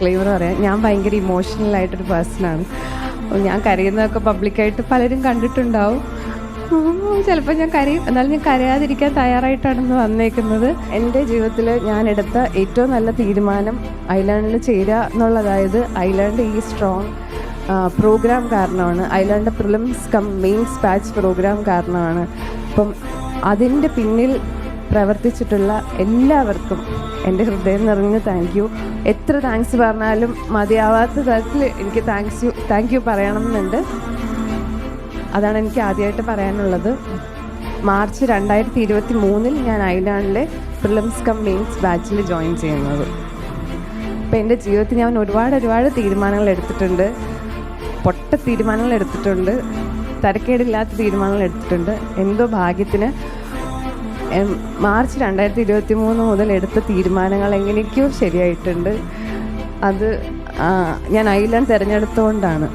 ക്ലെയിമർ പറയാം. ഞാൻ ഭയങ്കര ഇമോഷണൽ ആയിട്ടൊരു പേഴ്സണാണ് ഞാൻ കരയുന്നതൊക്കെ പബ്ലിക്കായിട്ട് പലരും കണ്ടിട്ടുണ്ടാവും. ചിലപ്പോൾ ഞാൻ കരയും എന്നാലും ഞാൻ കരയാതിരിക്കാൻ തയ്യാറായിട്ടാണെന്ന് വന്നേക്കുന്നത്. എന്റെ ജീവിതത്തിൽ ഞാൻ എടുത്ത ഏറ്റവും നല്ല തീരുമാനം ഐലാൻഡിൽ ചേരുക എന്നുള്ളതായത് ഐലാൻഡ് ഈ സ്ട്രോങ് പ്രോഗ്രാം കാരണമാണ്. Island prelims cum mains batch program കാരണമാണ്. അപ്പം അതിന്റെ പിന്നിൽ പ്രവർത്തിച്ചിട്ടുള്ള എല്ലാവർക്കും എന്റെ ഹൃദയം നിറഞ്ഞ താങ്ക് യു എത്ര താങ്ക്സ് പറഞ്ഞാലും മതിയാവാത്ത തരത്തിൽ എനിക്ക് താങ്ക്സ് യു താങ്ക് യു പറയണമെന്നുണ്ട്. അതാണ് എനിക്ക് ആദ്യമായിട്ട് പറയാനുള്ളത്. മാർച്ച് രണ്ടായിരത്തി ഇരുപത്തി മൂന്നിൽ ഞാൻ ഐലാൻഡിലെ ഫിലിംസ് കം മെയിൻസ് ബാച്ചിൽ ജോയിൻ ചെയ്യുന്നത്. അപ്പോൾ എന്റെ ജീവിതത്തിൽ ഞാൻ ഒരുപാട് ഒരുപാട് തീരുമാനങ്ങൾ എടുത്തിട്ടുണ്ട്. പൊട്ട തീരുമാനങ്ങൾ എടുത്തിട്ടുണ്ട്. തരക്കേടില്ലാത്ത തീരുമാനങ്ങൾ എടുത്തിട്ടുണ്ട്. എന്തോ ഭാഗ്യത്തിന് മാർച്ച് രണ്ടായിരത്തി ഇരുപത്തി മൂന്ന് മുതൽ എടുത്ത തീരുമാനങ്ങൾ എങ്ങനെയൊക്കെയോ ശരിയായിട്ടുണ്ട്. അത് ഞാൻ ഐലൻഡ് തിരഞ്ഞെടുത്തുകൊണ്ടാണ്.